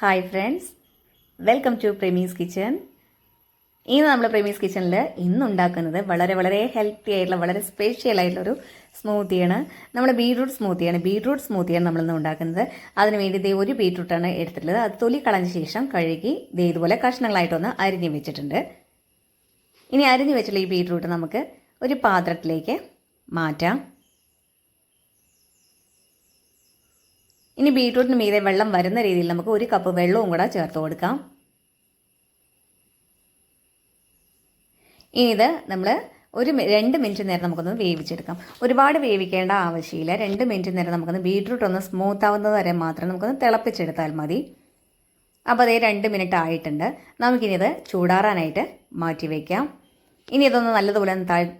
Hi friends welcome to Premi's kitchen ഇന്ന് നമ്മൾ പ്രേമീസ് കിച്ചണിൽ ഇന്ന് ഉണ്ടാക്കുന്നത് വളരെ വളരെ ഹെൽത്തി ആയിട്ടുള്ള വളരെ സ്പെഷ്യൽ ആയിട്ടുള്ളൊരു സ്മൂത്തിയാണ് നമ്മുടെ ബീട്രൂട്ട് സ്മൂത്തിയാണ് ബീട്രൂട്ട് സ്മൂത്തിയാണ് നമ്മളിന്ന് ഉണ്ടാക്കുന്നത്. അതിന് വേണ്ടി ദേ ഒരു ബീട്രൂട്ടാണ് എടുത്തിട്ടുള്ളത്. അത് തൊലി കളഞ്ഞ ശേഷം കഴുകി ദേ ഇതുപോലെ കഷ്ണങ്ങളായിട്ടൊന്ന് അരിഞ്ഞു വെച്ചിട്ടുണ്ട്. ഇനി അരിഞ്ഞു വെച്ചുള്ള ഈ ബീട്രൂട്ട് നമുക്ക് ഒരു പാത്രത്തിലേക്ക് മാറ്റാം. ഇനി ബീട്രൂട്ടിന് മീതെ വെള്ളം വരുന്ന രീതിയിൽ നമുക്ക് ഒരു കപ്പ് വെള്ളവും കൂടെ ചേർത്ത് കൊടുക്കാം. ഇനി ഇത് നമ്മൾ ഒരു രണ്ട് മിനിറ്റ് നേരം നമുക്കൊന്ന് വേവിച്ചെടുക്കാം. ഒരുപാട് വേവിക്കേണ്ട ആവശ്യമില്ല. രണ്ട് മിനിറ്റ് നേരം നമുക്കൊന്ന് ബീട്രൂട്ട് ഒന്ന് സ്മൂത്ത് ആവുന്നത് വരെ മാത്രം നമുക്കൊന്ന് തിളപ്പിച്ചെടുത്താൽ മതി. അപ്പോൾ അതേ രണ്ട് മിനിറ്റ് ആയിട്ടുണ്ട്. നമുക്കിനി ഇത് ചൂടാറാനായിട്ട് മാറ്റി വയ്ക്കാം ഇനി ഇതൊന്ന് നല്ലതുപോലെ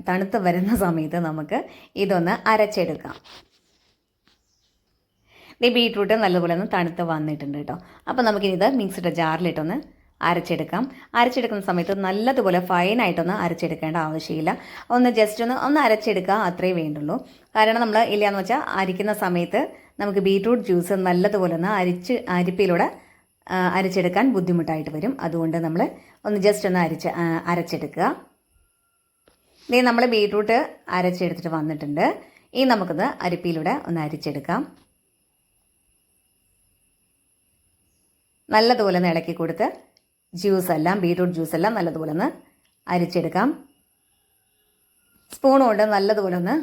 തണുത്ത് വരുന്ന സമയത്ത് നമുക്ക് ഇതൊന്ന് അരച്ചെടുക്കാം. ഈ ബീട്രൂട്ട് നല്ലപോലെ ഒന്ന് തണുത്ത് വന്നിട്ടുണ്ട് കേട്ടോ. അപ്പോൾ നമുക്കിനിത് മിക്സിയുടെ ജാറിലിട്ടൊന്ന് അരച്ചെടുക്കാം. അരച്ചെടുക്കുന്ന സമയത്ത് നല്ലതുപോലെ ഫൈനായിട്ടൊന്ന് അരച്ചെടുക്കേണ്ട ആവശ്യമില്ല. ഒന്ന് ജസ്റ്റ് ഒന്ന് ഒന്ന് അരച്ചെടുക്കുക അത്രേ വേണ്ടുള്ളൂ. കാരണം നമ്മൾ ഇല്ലയെന്ന് വെച്ചാൽ അരിക്കുന്ന സമയത്ത് നമുക്ക് ബീട്രൂട്ട് ജ്യൂസ് നല്ലതുപോലെ ഒന്ന് അരിച്ച് അരിപ്പിലൂടെ അരച്ചെടുക്കാൻ ബുദ്ധിമുട്ടായിട്ട് വരും. അതുകൊണ്ട് നമ്മൾ ഒന്ന് ജസ്റ്റ് ഒന്ന് അരച്ച് അരച്ചെടുക്കുക. ഇതേ നമ്മൾ ബീട്രൂട്ട് അരച്ചെടുത്തിട്ട് വന്നിട്ടുണ്ട്. ഇനി നമുക്കത് അരിപ്പിയിലൂടെ ഒന്ന് അരിച്ചെടുക്കാം. നല്ലതുപോലെ ഒന്ന് ഇളക്കി കൊടുത്ത് ജ്യൂസ് എല്ലാം ബീട്രൂട്ട് ജ്യൂസ് എല്ലാം നല്ലതുപോലെ ഒന്ന് അരിച്ചെടുക്കാം. സ്പൂൺ കൊണ്ട് നല്ലതുപോലെ ഒന്ന്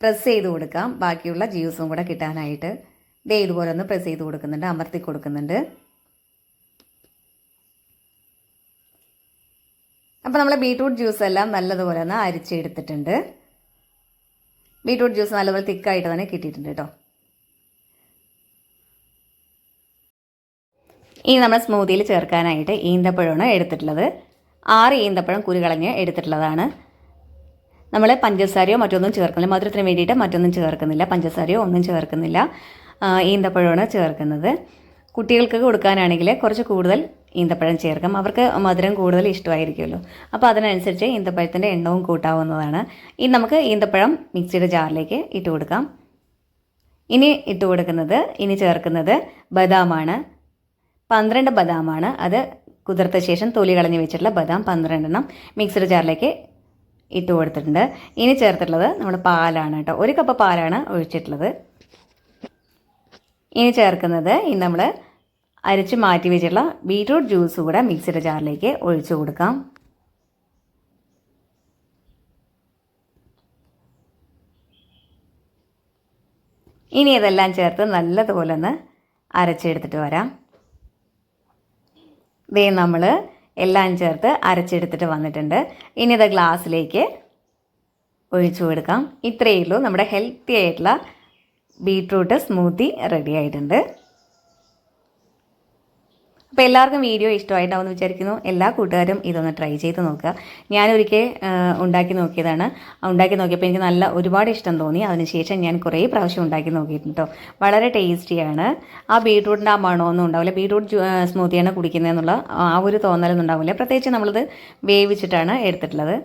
പ്രസ് ചെയ്ത് കൊടുക്കാം. ബാക്കിയുള്ള ജ്യൂസും കൂടെ കിട്ടാനായിട്ട്. ദേ ഇതുപോലെ ഒന്ന് പ്രസ് ചെയ്ത് കൊടുക്കുന്നുണ്ട് അമർത്തി കൊടുക്കുന്നുണ്ട്. അപ്പോൾ നമ്മൾ ബീട്രൂട്ട് ജ്യൂസ് എല്ലാം നല്ലതുപോലെ ഒന്ന് അരിച്ചെടുത്തിട്ടുണ്ട്. ബീട്രൂട്ട് ജ്യൂസ് നല്ലപോലെ തിക്കായിട്ട് തന്നെ കിട്ടിയിട്ടുണ്ട് കേട്ടോ. ഇനി നമ്മൾ സ്മൂതിയിൽ ചേർക്കാനായിട്ട് ഈന്തപ്പഴമാണ് എടുത്തിട്ടുള്ളത്. ആറ് ഈന്തപ്പഴം കുരുകളഞ്ഞ് എടുത്തിട്ടുള്ളതാണ്. നമ്മൾ പഞ്ചസാരയോ മറ്റൊന്നും ചേർക്കുന്നില്ല. മധുരത്തിന് വേണ്ടിയിട്ട് മറ്റൊന്നും ചേർക്കുന്നില്ല. പഞ്ചസാരയോ ഒന്നും ചേർക്കുന്നില്ല. ഈന്തപ്പഴമാണ് ചേർക്കുന്നത്. കുട്ടികൾക്ക് കൊടുക്കാനാണെങ്കിൽ കുറച്ച് കൂടുതൽ ഈന്തപ്പഴം ചേർക്കാം. അവർക്ക് മധുരം കൂടുതൽ ഇഷ്ടമായിരിക്കുമല്ലോ. അപ്പോൾ അതിനനുസരിച്ച് ഈന്തപ്പഴത്തിന്റെ എണ്ണവും കൂട്ടാവുന്നതാണ്. ഇനി നമുക്ക് ഈന്തപ്പഴം മിക്സിയുടെ ജാറിലേക്ക് ഇട്ട് കൊടുക്കാം. ഇനി ഇട്ട് കൊടുക്കുന്നത് ഇനി ചേർക്കുന്നത് ബദാമാണ്. പന്ത്രണ്ട് ബദാമാണ്. അത് കുതിർത്ത ശേഷം തൊലി കളഞ്ഞ് വെച്ചിട്ടുള്ള ബദാം പന്ത്രണ്ടെണ്ണം മിക്സഡ് ജാറിലേക്ക് ഇട്ട് കൊടുത്തിട്ടുണ്ട്. ഇനി ചേർത്തിട്ടുള്ളത് നമ്മുടെ പാലാണ് കേട്ടോ. ഒരു കപ്പ് പാലാണ് ഒഴിച്ചിട്ടുള്ളത്. ഇനി ചേർക്കുന്നത് ഇനി നമ്മൾ അരച്ച് മാറ്റി വെച്ചിട്ടുള്ള ബീട്രൂട്ട് ജ്യൂസ് കൂടെ മിക്സിയുടെ ജാറിലേക്ക് ഒഴിച്ചു കൊടുക്കാം. ഇനി ഇതെല്ലാം ചേർത്ത് നല്ലതുപോലെ ഒന്ന് അരച്ചെടുത്തിട്ട് വരാം. ദേ നമ്മൾ എല്ലാം ചേർത്ത് അരച്ചെടുത്തിട്ട് വന്നിട്ടുണ്ട്. ഇനി ഇത് ഗ്ലാസ്സിലേക്ക് ഒഴിച്ചു കൊടുക്കാം. ഇത്രയേ ഉള്ളൂ. നമ്മുടെ ഹെൽത്തി ആയിട്ടുള്ള ബീട്രൂട്ട് സ്മൂത്തി റെഡി ആയിട്ടുണ്ട്. അപ്പോൾ എല്ലാവർക്കും വീഡിയോ ഇഷ്ടമായിട്ടുണ്ടാവുമെന്ന് വിചാരിക്കുന്നു. എല്ലാ കൂട്ടുകാരും ഇതൊന്ന് ട്രൈ ചെയ്ത് നോക്കുക. ഞാനൊരിക്കൽ ഉണ്ടാക്കി നോക്കിയതാണ്. ഉണ്ടാക്കി നോക്കിയപ്പോൾ എനിക്ക് നല്ല ഒരുപാട് ഇഷ്ടം തോന്നി. അതിനുശേഷം ഞാൻ കുറേ പ്രാവശ്യം ഉണ്ടാക്കി നോക്കിയിട്ടുണ്ട് കേട്ടോ വളരെ ടേസ്റ്റിയാണ് ആ ബീട്രൂട്ടിന്റെ ആ മണമൊന്നും ഉണ്ടാവില്ല. ബീട്രൂട്ട് സ്മൂത്തിയാണ് കുടിക്കുന്നതെന്നുള്ള ആ ഒരു തോന്നലൊന്നും ഉണ്ടാവില്ല. പ്രത്യേകിച്ച് നമ്മളിത് വേവിച്ചിട്ടാണ് എടുത്തിട്ടുള്ളത്.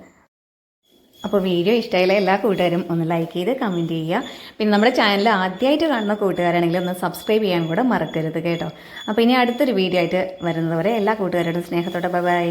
അപ്പോൾ വീഡിയോ ഇഷ്ടമായാലും എല്ലാ കൂട്ടുകാരും ഒന്ന് ലൈക്ക് ചെയ്ത് കമന്റ് ചെയ്യുക. പിന്നെ നമ്മുടെ ചാനൽ ആദ്യമായിട്ട് കാണുന്ന കൂട്ടുകാരാണെങ്കിൽ ഒന്ന് സബ്സ്ക്രൈബ് ചെയ്യാൻ കൂടെ മറക്കരുത് കേട്ടോ. അപ്പോൾ ഇനി അടുത്തൊരു വീഡിയോ ആയിട്ട് വരുന്നതുവരെ എല്ലാ കൂട്ടുകാരോടും സ്നേഹത്തോടെ ബൈ